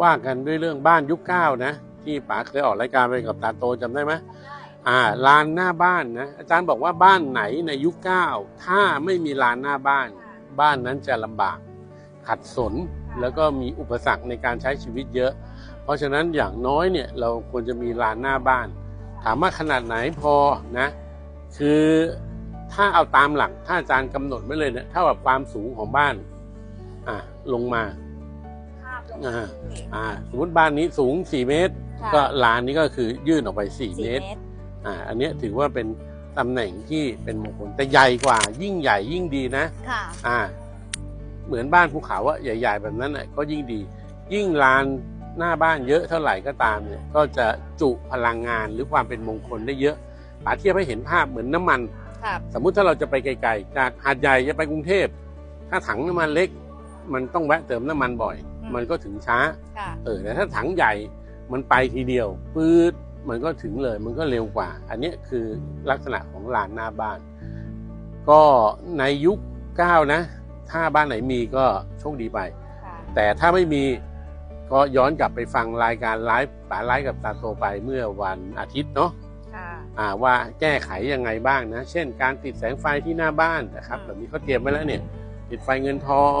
ว่ากันด้วยเรื่องบ้านยุคเก้านะ ที่ป๋าเคยออกรายการไปกับตาโตจำได้ไหมอ่าลานหน้าบ้านนะอาจารย์บอกว่าบ้านไหนในยุคเก้าถ้าไม่มีลานหน้าบ้าน บ้านนั้นจะลำบาก ขัดสนแล้วก็มีอุปสรรคในการใช้ชีวิตเยอะ เพราะฉะนั้นอย่างน้อยเนี่ยเราควรจะมีลานหน้าบ้าน ถามว่าขนาดไหนพอนะคือถ้าเอาตามหลักถ้าอาจารย์กำหนดไว้เลยเนี่ยเท่ากับความสูงของบ้านอะลงมาภาพ ลงอ่าที่อ่าสมมติบ้านนี้สูง 4 เมตร ค่ะก็ลานนี้ก็คือยื่นออกไป4สี่เมเมตตรรอ่าอันเนี้ยถือว่าเป็นตำแหน่งที่เป็นมงคลแต่ใหญ่กว่า ยิ่งใหญ่ยิ่งดีนะ ค่ะ อ่า เหมือนบ้านภูเขาอะใหญ่ ๆ แบบนั้นน่ะก็ยิ่งดี ยิ่งลานหน้าบ้านเยอะเท่าไหร่ก็ตามเนี่ย ก็จะจุพลังงานหรือความเป็นมงคลได้เยอะป๋าเทียบให้เห็นภาพเหมือนน้ำมันค่ะสมมุติถ้าเราจะไปไกลๆ จากหาดใหญ่จะไปกรุงเทพ ถ้าถังน้ำมันเล็ก มันต้องแวะเติมน้ำมันบ่อยอื มมันก็ถึงช้า ค่ะ เออแต่ถ้าถังใหญ่มันไปทีเดียวปื๊ดมันก็ถึงเลย มันก็เร็วกว่า อันเนี้ยคือลักษณะของลานหน้าบ้าน ก็ในยุคเก้านะ ถ้าบ้านไหนมีก็โชคดีไป ค่ะ แต่ถ้าไม่มีก็ย้อนกลับไปฟังรายการไลฟ์ป๋าไลฟ์กับตาโตไปเมื่อวันอาทิตย์เนาะค่ะ อ่าว่าแก้ไขยังไงบ้างนะ เช่น การติดแสงไฟที่หน้าบ้านนะครับ อืม แบบนี้เขาเตรียมไว้แล้วเนี่ย ติดไฟเงินทอง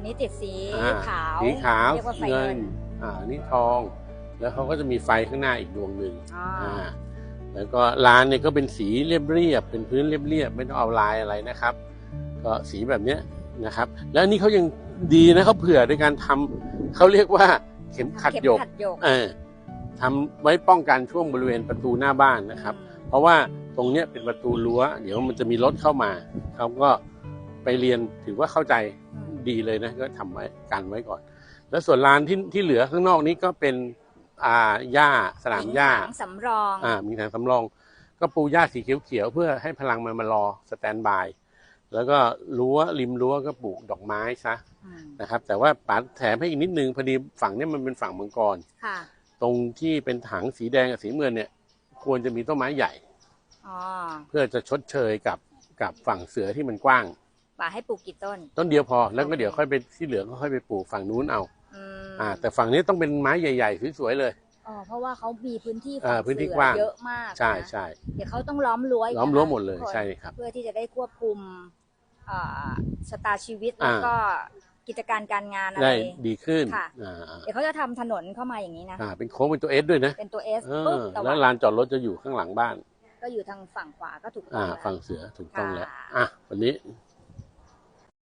อันนี้ติดสีอ่าขาวสีขาวเรียกว่าไฟเงิเงินนอ่านี่ทอง แล้วเขาก็จะมีไฟข้างหน้าอีกดวงหนึ่งอ่าอ่าแล้วก็ลานเนี่ยก็เป็นสีเรียบๆเป็นพื้นเรียบๆไม่ต้องเอาลายอะไรนะครับ ก็สีแบบเนี้ยนะครับ แล้วอันนี่เขายังดีนะเขาเผื่อในการทำเขาเรียกว่าเข็มขัดหยก เข็มขัดหยกเออทำไว้ป้องกันช่วงบริเวณประตูหน้าบ้านนะครับ เพราะว่าตรงเนี้ยเป็นประตูรั้ว เดี๋ยวมันจะมีรถเข้ามาเขาก็ไปเรียนถือว่าเข้าใจอืม ดีเลยนะก็ทำไว้กันไว้ก่อน แล้วส่วนลานที่ที่เหลือข้างนอกนี้ก็เป็นอ่าหญ้าสนามหญ้าถังสำรองอ่ามีทางสำรอง ก็ปูหญ้าสีเขียวๆเพื่อให้พลังมันมารอสแตนบายแล้วก็รั้วริมรั้วก็ปลูกดอกไม้ซะอืมนะครับ แต่ว่าป๋าแถมให้อีกนิดนึงพอดีฝั่งเนี้ยมันเป็นฝั่งมังกรค่ะตรงที่เป็นถังสีแดงกับสีเงินเนี่ย ควรจะมีต้นไม้ใหญ่อ๋อเพื่อจะชดเชยกับกับฝั่งเสือที่มันกว้าง ป่าให้ปลูกกี่ต้น ต้นเดียวพอแล้วก็โอเคเดี๋ยวค่อยไปที่เหลือก็ค่อยไปปลูกฝั่งนู้นเอาอืมอ่า แต่ฝั่งนี้ต้องเป็นไม้ใหญ่ๆสวยๆเลยอ๋อเพราะว่าเขามีพื้นที่อ่าฝั่งพื้นที่เสือกว้างเยอะมากใช่นะใช่เดี๋ยวเขาต้องล้อมรั้วกล้อมรั้วนะคะหมดเลยทุกคนใช่ครับ เพื่อที่จะได้ควบคุมอ่าสตาร์ชีวิตแล้วอ่าก็กิจการการงานอะไรได้ดีขึ้นค่ะอ่าเดี๋ยวเขาจะทำถนนเข้ามาอย่างนี้นะอ่าเป็นโค้งเป็นตัวเอสด้วยนะเป็นตัวเอสเอปุ๊บอแต่แล้วว่าลานจอดรถจะอยู่ข้างหลังบ้าน ก็อยู่ทางฝั่งขวาก็ถูกต้อ่าองแล้วฝั่งเสือถูกต้องแล้วค่ะอะวันนี้